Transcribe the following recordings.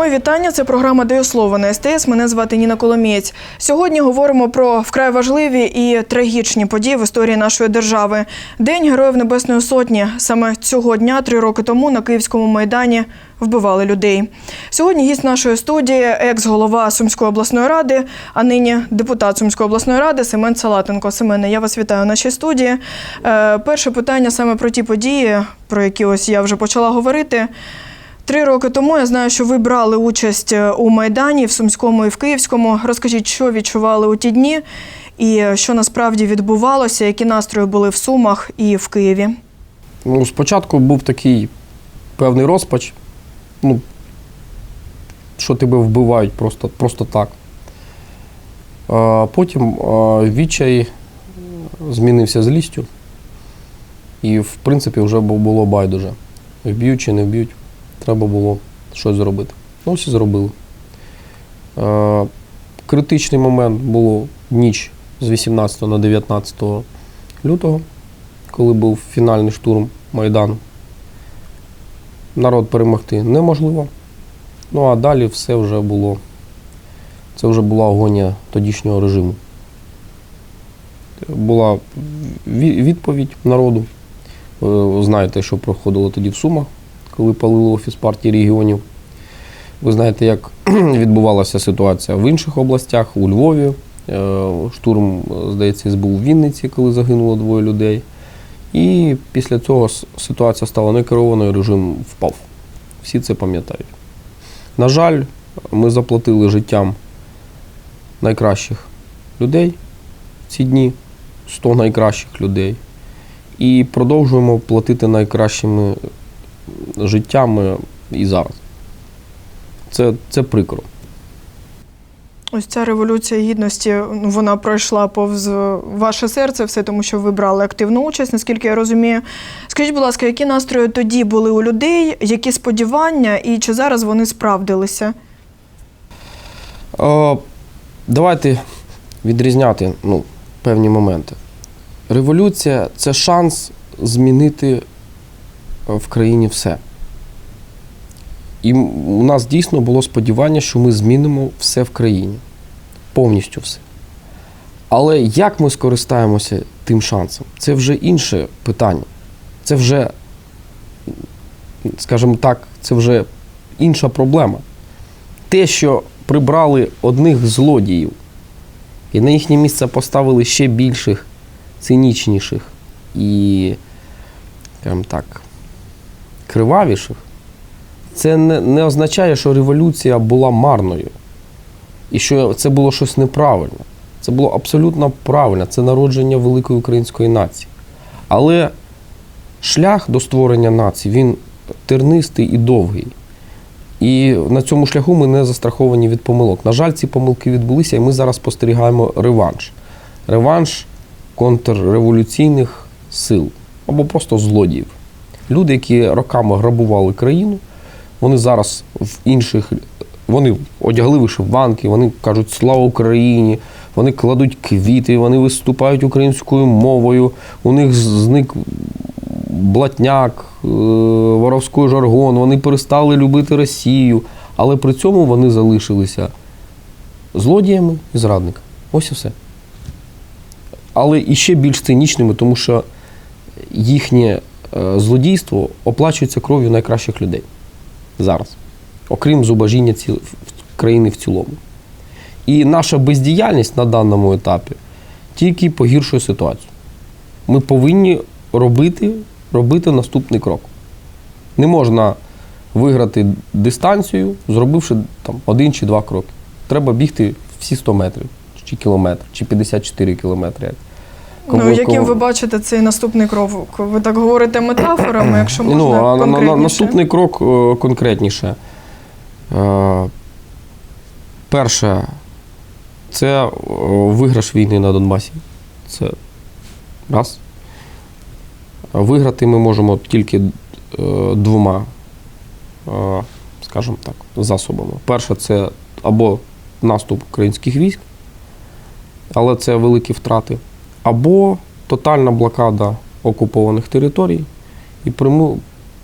Мої вітання. Це програма «Даю на СТС. Мене звати Ніна Коломієць. Сьогодні говоримо про вкрай важливі і трагічні події в історії нашої держави. День Героїв Небесної Сотні. Саме цього дня, три роки тому, на Київському майдані вбивали людей. Сьогодні гість нашої студії, екс-голова Сумської обласної ради, а нині депутат Сумської обласної ради Семен Салатенко. Семене, я вас вітаю в нашій студії. Е, перше питання саме про ті події, про які ось я вже почала говорити. Три роки тому я знаю, що ви брали участь е, у Майдані в Сумському і в Київському. Розкажіть, що відчували у ті дні і що насправді відбувалося, які настрої були в Сумах і в Києві. Ну, спочатку був такий певний розпач. Ну, що тебе вбивають просто, просто так. А потім а, відчай змінився злістю. І, в принципі, вже було байдуже. Вб'ють чи не вб'ють, треба було щось зробити. Ну, ось і зробили. А, критичний момент було ніч з 18 на 19 лютого, коли був фінальний штурм Майдану. Народ перемогти неможливо. Ну а далі все вже було. Це вже була агонія тодішнього режиму. Була відповідь народу. Ви знаєте, що проходило тоді в Сумах, коли палили офіс партії регіонів. Ви знаєте, як відбувалася ситуація в інших областях, у Львові. Е, Штурм, здається, був у Вінниці, коли загинуло двоє людей. І після цього ситуація стала некерованою, режим впав. Всі це пам'ятають. На жаль, ми заплатили життям найкращих людей в ці дні, 100 найкращих людей. І продовжуємо платити найкращими життями і зараз. Це, це прикро. Ось ця революція гідності ну, вона пройшла повз ваше серце, все тому, що ви брали активну участь, наскільки я розумію. Скажіть, будь ласка, які настрої тоді були у людей, які сподівання, і чи зараз вони справдилися? Е, давайте відрізняти ну, певні моменти. Революція це шанс змінити в країні все. І у нас дійсно було сподівання, що ми змінимо все в країні. Повністю все. Але як ми скористаємося тим шансом? Це вже інше питання. Це вже, скажімо так, це вже інша проблема. Те, що прибрали одних злодіїв і на їхнє місце поставили ще більших, цинічніших і, скажімо так, кривавіших, це не, не означає, що революція була марною. І що це було щось неправильне. Це було абсолютно правильно. Це народження великої української нації. Але шлях до створення нації він тернистий і довгий. І на цьому шляху ми не застраховані від помилок. На жаль, ці помилки відбулися, і ми зараз спостерігаємо реванш. Реванш контрреволюційних сил або просто злодіїв. Люди, які роками грабували країну, вони зараз в інших. Вони одягли вишиванки, вони кажуть Слава Україні, вони кладуть квіти, вони виступають українською мовою, у них зник блатняк, е, воровський жаргон, вони перестали любити Росію, але при цьому вони залишилися злодіями і зрадниками. Ось і все. Але і ще більш цинічними, тому що їхнє злодійство оплачується кров'ю найкращих людей зараз, окрім зубожіння ціл... в- країни в цілому. І наша бездіяльність на даному етапі тільки погіршує ситуацію. Ми повинні робити, робити наступний крок. Не можна виграти дистанцію, зробивши там, один чи два кроки. Треба бігти всі 100 метрів, чи кілометр, чи 54 кілометри. Як Ну, яким кому- ви бачите цей наступний крок? Ви так говорите метафорами, якщо можна Ну, а на- на, на, наступний крок е, конкретніше. Е, перше, це е, виграш війни на Донбасі. Це раз. Виграти ми можемо тільки е, двома, скажімо так, засобами. Перше, це або наступ українських військ, але це великі втрати, або тотальна блокада окупованих територій і приму-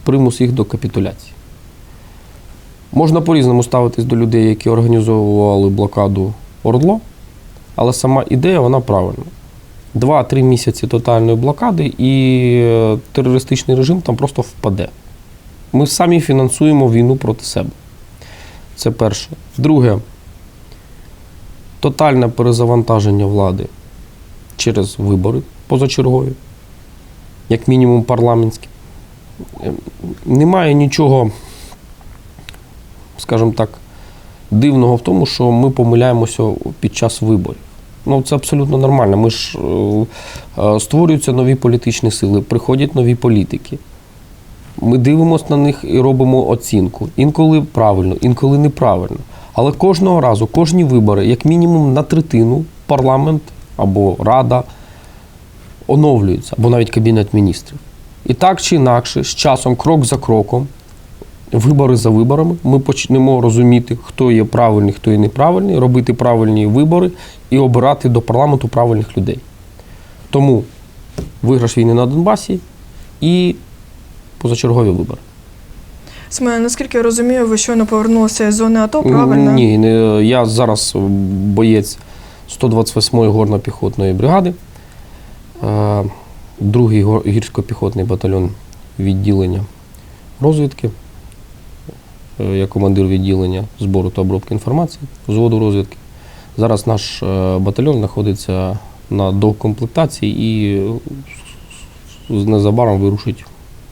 примус їх до капітуляції. Можна по-різному ставитись до людей, які організовували блокаду Ордло, але сама ідея вона правильна. Два-три місяці тотальної блокади і е, терористичний режим там просто впаде. Ми самі фінансуємо війну проти себе. Це перше. Друге, тотальне перезавантаження влади через вибори позачергові, як мінімум парламентські. Е, Немає нічого, скажімо так, дивного в тому, що ми помиляємося під час виборів. Ну, це абсолютно нормально. Ми ж е, е, створюються нові політичні сили, приходять нові політики. Ми дивимося на них і робимо оцінку. Інколи правильно, інколи неправильно. Але кожного разу, кожні вибори, як мінімум на третину, парламент або рада оновлюється, або навіть кабінет міністрів. І так чи інакше, з часом, крок за кроком, вибори за виборами, ми почнемо розуміти, хто є правильний, хто є неправильний, робити правильні вибори і обирати до парламенту правильних людей. Тому виграш війни на Донбасі і позачергові вибори. Семене, наскільки я розумію, ви щойно повернулися з зони АТО, правильно? Ні, не, я зараз боєць 128-ї горно-піхотної бригади, е, другий гірсько-піхотний батальйон відділення розвідки. Е, Я командир відділення збору та обробки інформації, взводу розвідки. Зараз наш е, батальйон знаходиться на докомплектації і незабаром вирушить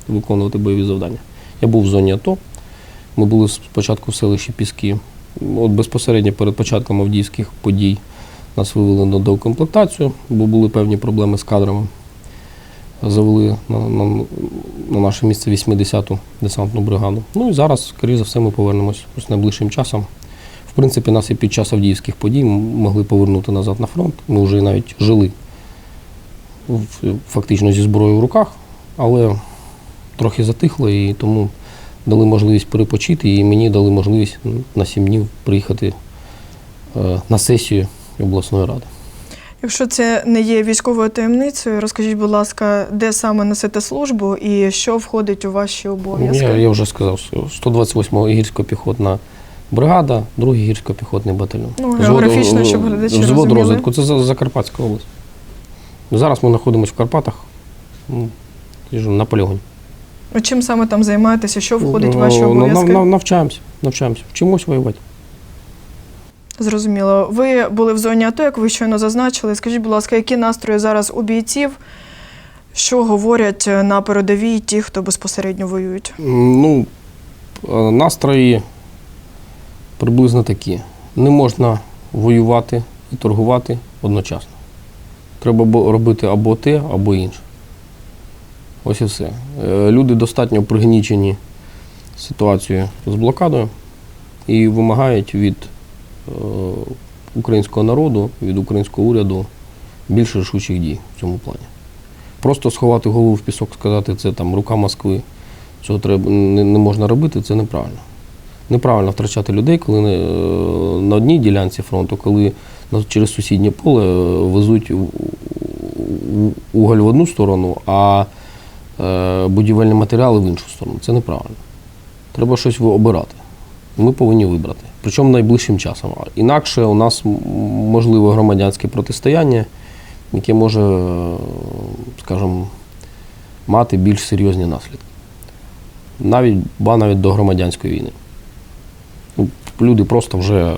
виконувати бойові завдання. Я був в зоні АТО. Ми були спочатку в селищі Піски. От безпосередньо перед початком авдіївських подій нас вивели на докомплектацію, бо були певні проблеми з кадрами. Завели на, на, на наше місце 80-ту десантну бригаду. Ну і зараз, скоріше за все, ми повернемось ось найближчим часом. В принципі, нас і під час авдіївських подій могли повернути назад на фронт. Ми вже навіть жили фактично зі зброєю в руках, але трохи затихло і тому дали можливість перепочити, і мені дали можливість на 7 днів приїхати е, на сесію обласної ради. Якщо це не є військовою таємницею, розкажіть, будь ласка, де саме несете службу і що входить у ваші обов'язки? Я, я вже сказав, що 128 гірсько-піхотна бригада, другий гірсько-піхотний батальйон. Ну, географічно, щоб глядачі Взвод розуміли. розвитку, це Закарпатська область. Зараз ми знаходимося в Карпатах, ну, на полігоні. А Чим саме там займаєтеся? Що входить в ваші Ну, обов'язки? нав- нав- Навчаємося, навчаємося, вчимось воювати. Зрозуміло. Ви були в зоні АТО, як ви щойно зазначили. Скажіть, будь ласка, які настрої зараз у бійців? Що говорять на передовій ті, хто безпосередньо воюють? Ну, е, настрої приблизно такі. Не можна воювати і торгувати одночасно. Треба робити або те, або інше. Ось і все. Е, Люди достатньо пригнічені ситуацією з блокадою і вимагають від е, українського народу, від українського уряду більше рішучих дій в цьому плані. Просто сховати голову в пісок, сказати, це там рука Москви, цього треба не, не можна робити, це неправильно. Неправильно втрачати людей, коли не, е, на одній ділянці фронту, коли через сусіднє поле е, везуть уголь в одну сторону, а е, будівельні матеріали в іншу сторону. Це неправильно. Треба щось обирати. Ми повинні вибрати. Причому найближчим часом. Інакше у нас можливе громадянське протистояння, яке може, е, скажімо, мати більш серйозні наслідки. Навіть, ба навіть до громадянської війни. Ну, Люди просто вже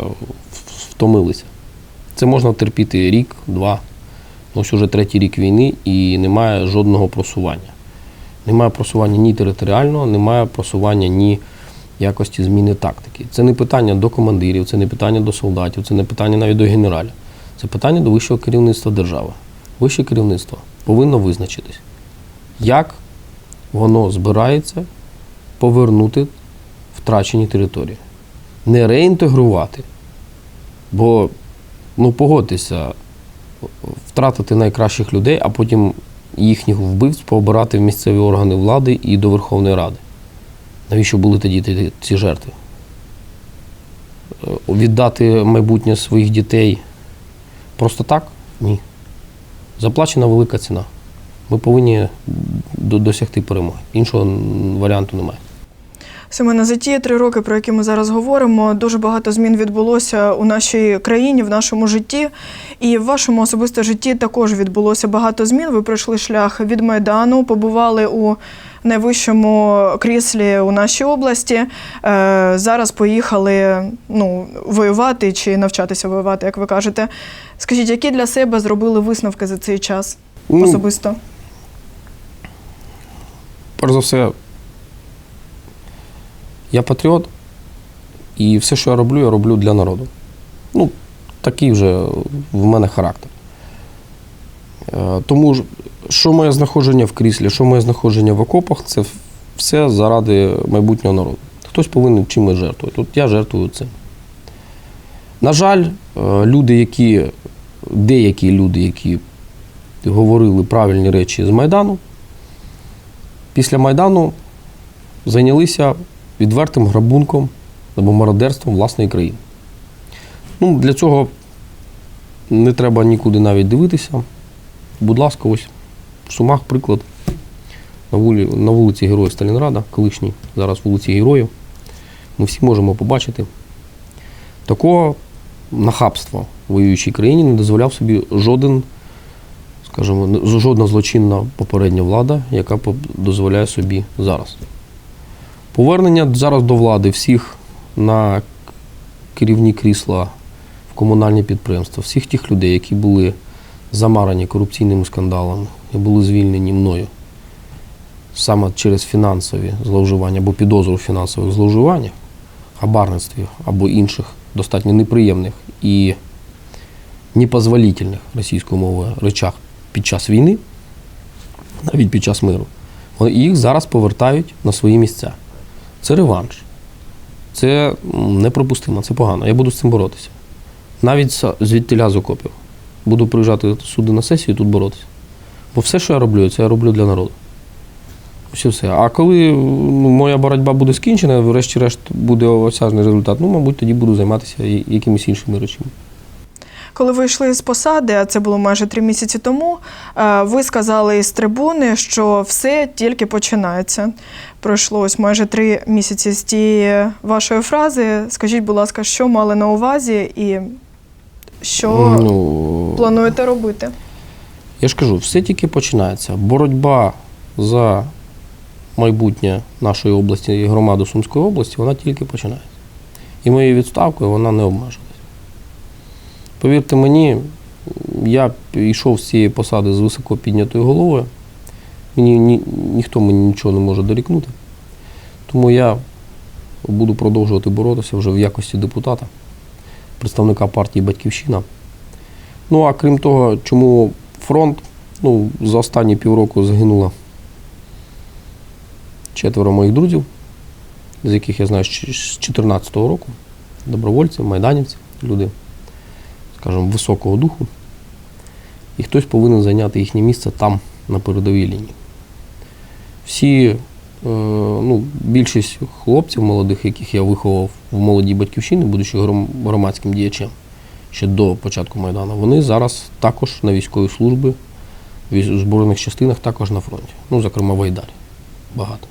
втомилися. Це можна терпіти рік, два. Ось уже третій рік війни і немає жодного просування. Немає просування ні територіального, немає просування ні якості зміни тактики. Це не питання до командирів, це не питання до солдатів, це не питання навіть до генералів. Це питання до вищого керівництва держави. Вище керівництво повинно визначитись, як воно збирається повернути втрачені території. Не реінтегрувати, бо, ну, погодьтеся, втратити найкращих людей, а потім їхніх вбивць пообирати в місцеві органи влади і до Верховної Ради. Навіщо були тоді ці жертви? Е, Віддати майбутнє своїх дітей просто так? Ні. Заплачена велика ціна. Ми повинні досягти перемоги. Іншого варіанту немає. Семена, за ті три роки, про які ми зараз говоримо, дуже багато змін відбулося у нашій країні, в нашому житті. І в вашому особисто житті також відбулося багато змін. Ви пройшли шлях від Майдану, побували у найвищому кріслі у нашій області. Е, зараз поїхали ну, воювати чи навчатися воювати, як ви кажете. Скажіть, які для себе зробили висновки за цей час Ну, особисто? перш за все, я патріот, і все, що я роблю, я роблю для народу. Ну, такий вже в мене характер. Е, Тому що моє знаходження в кріслі, що моє знаходження в окопах, це все заради майбутнього народу. Хтось повинен чимось жертвувати. От я жертвую цим. На жаль, е, люди, які, деякі люди, які говорили правильні речі з Майдану, після Майдану зайнялися відвертим грабунком або мародерством власної країни. Ну, для цього не треба нікуди навіть дивитися. Будь ласка, ось в Сумах приклад на, вулі, на вулиці Героїв Сталінграда, колишній, зараз вулиці Героїв. Ми всі можемо побачити. Такого нахабства в воюючій країні не дозволяв собі жоден скажімо, жодна злочинна попередня влада, яка дозволяє собі зараз. Повернення зараз до влади всіх на керівні крісла в комунальні підприємства, всіх тих людей, які були замарані корупційними скандалами і були звільнені мною саме через фінансові зловживання або підозру в фінансових зловживаннях, хабарництві або інших достатньо неприємних і непозволительних російською мовою речах під час війни, навіть під час миру, їх зараз повертають на свої місця. Це реванш. Це неприпустимо, це погано. Я буду з цим боротися. Навіть з- звідтіля з окопів. Буду приїжджати сюди на сесію і тут боротися. Бо все, що я роблю, це я роблю для народу. І все. А коли ну, моя боротьба буде скінчена, врешті-решт буде осяжний результат, ну, мабуть, тоді буду займатися якимись іншими речами. Коли ви йшли з посади, а це було майже три місяці тому, е, ви сказали із трибуни, що все тільки починається. Пройшло ось майже три місяці з тієї вашої фрази. Скажіть, будь ласка, що мали на увазі і що Ну, плануєте робити? Я ж кажу, все тільки починається. Боротьба за майбутнє нашої області і громади Сумської області, вона тільки починається. І моєю відставкою вона не обмежилась. Повірте мені, я йшов з цієї посади з високо піднятою головою. Мені ні, ніхто мені нічого не може дорікнути. Тому я буду продовжувати боротися вже в якості депутата, представника партії Батьківщина. Ну а крім того, чому фронт, ну, за останні півроку загинуло четверо моїх друзів, з яких я знаю з 2014 року, добровольці, майданівці, люди, скажімо, високого духу. І хтось повинен зайняти їхнє місце там, на передовій лінії. Всі, е, ну, більшість хлопців молодих, яких я виховав в молодій батьківщині, будучи громадським діячем, ще до початку Майдану, вони зараз також на військовій службі, в збройних частинах, також на фронті. Ну, зокрема, в Айдарі. Багато.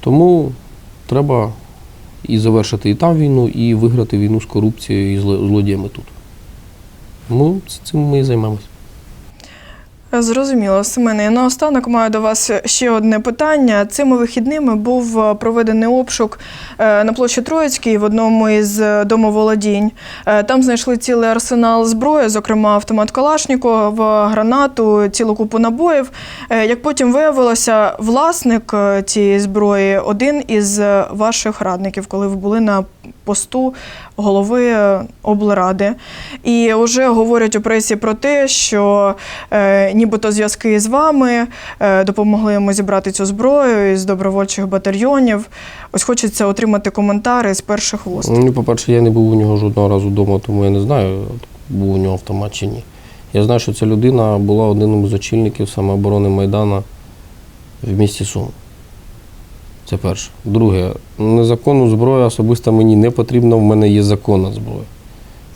Тому треба і завершити і там війну, і виграти війну з корупцією і зло- злодіями тут. Ну, цим ми і займемося. Зрозуміло, Семене. І наостанок маю до вас ще одне питання. Цими вихідними був е, проведений обшук е, на площі Троїцькій в одному із е, домоволодінь. Там знайшли цілий арсенал зброї, зокрема автомат Калашнікова, гранату, цілу купу набоїв. Як потім виявилося, власник цієї зброї один із ваших радників, коли ви були на посту голови е, облради. І вже говорять у пресі про те, що е, нібито зв'язки з вами е, допомогли йому зібрати цю зброю із добровольчих батальйонів. Ось хочеться отримати коментари з перших вуст. Ну, по-перше, я не був у нього жодного разу вдома, тому я не знаю, був у нього автомат чи ні. Я знаю, що ця людина була одним з очільників самооборони Майдана в місті Сум. Це перше. Друге, незаконну зброю особисто мені не потрібно, в мене є законна зброя.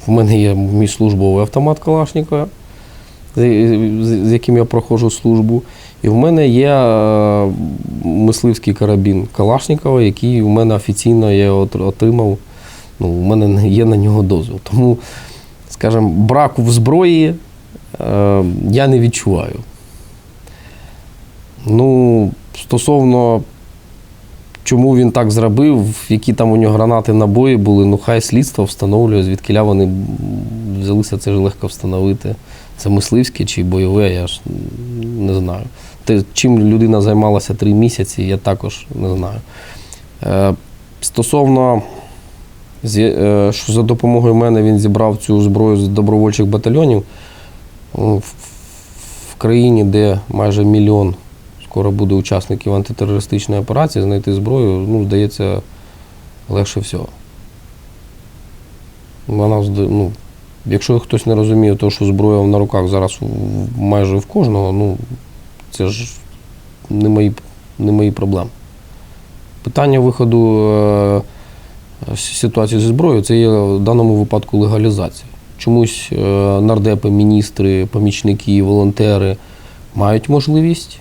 В мене є мій службовий автомат Калашникова, з- яким я проходжу службу. І в мене є е, мисливський карабін Калашникова, який у мене офіційно я отримав. Ну, у мене є на нього дозвіл. Тому, скажімо, браку в зброї е, я не відчуваю. Ну, стосовно чому він так зробив, які там у нього гранати набої були, ну хай слідство встановлює, звідкиля вони взялися, це ж легко встановити. Це мисливське чи бойове, я ж не знаю. Те, чим людина займалася три місяці, я також не знаю. Е, стосовно, е, що за допомогою мене він зібрав цю зброю з добровольчих батальйонів, в країні, де майже мільйон скоро буде учасників антитерористичної операції, знайти зброю, ну, здається, легше всього. Вона, ну, якщо хтось не розуміє, то, що зброя на руках зараз майже в кожного, ну, це ж не мої, не мої проблеми. Питання виходу е, ситуації зі зброєю це є в даному випадку легалізація. Чомусь е, нардепи, міністри, помічники, волонтери мають можливість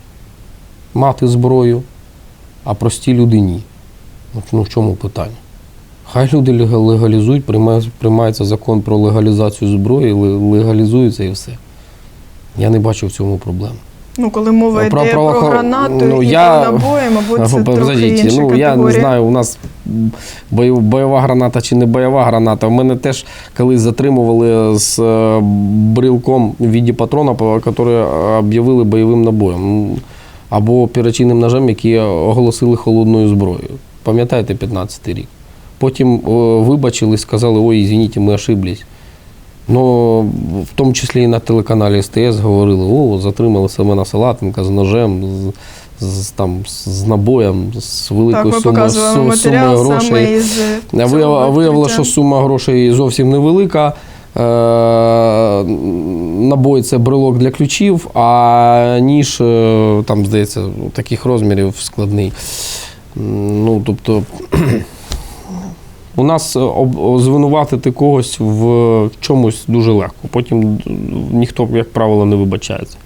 мати зброю, а прості люди ні. Ну, в чому питання? Хай люди легалізують, приймає- приймається закон про легалізацію зброї, легалізується і все. Я не бачу в цьому проблеми. Ну, коли мова йде Про про, гранату ну, і я- про набої, мабуть, це трохи інша ну, я не знаю, у нас бойов- бойова граната чи не бойова граната. У мене теж колись затримували з е, брілком в віді патрона, який об'явили бойовим набоєм. Або перочинним ножем, які оголосили холодною зброєю. Пам'ятаєте, 15-й рік. Потім о, вибачили, сказали, ой, извините, ми ошиблись. Ну, в тому числі і на телеканалі СТС говорили, о, затримали Семена Салатенка з ножем, з, з, там, з набоєм, з Так, великою ми сумою, сумою саме грошей. із А цього вияв- Виявилося, що сума грошей зовсім невелика. Е, Набой це брелок для ключів, а ніж, е, там, здається, таких розмірів складний. Ну, тобто, у нас е, звинуватити когось в чомусь дуже легко. Потім ніхто, як правило, не вибачається.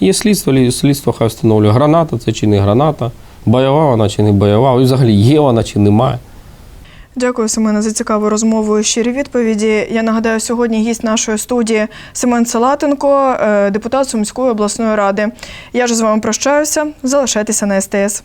Є слідство, слідство хай встановлює, граната це чи не граната, бойова вона чи не бойова, і взагалі є вона чи немає. Дякую, Семене, за цікаву розмову і щирі відповіді. Я нагадаю, сьогодні гість нашої студії Семен Салатенко, е, депутат Сумської обласної ради. Я ж з вами прощаюся. Залишайтеся на СТС.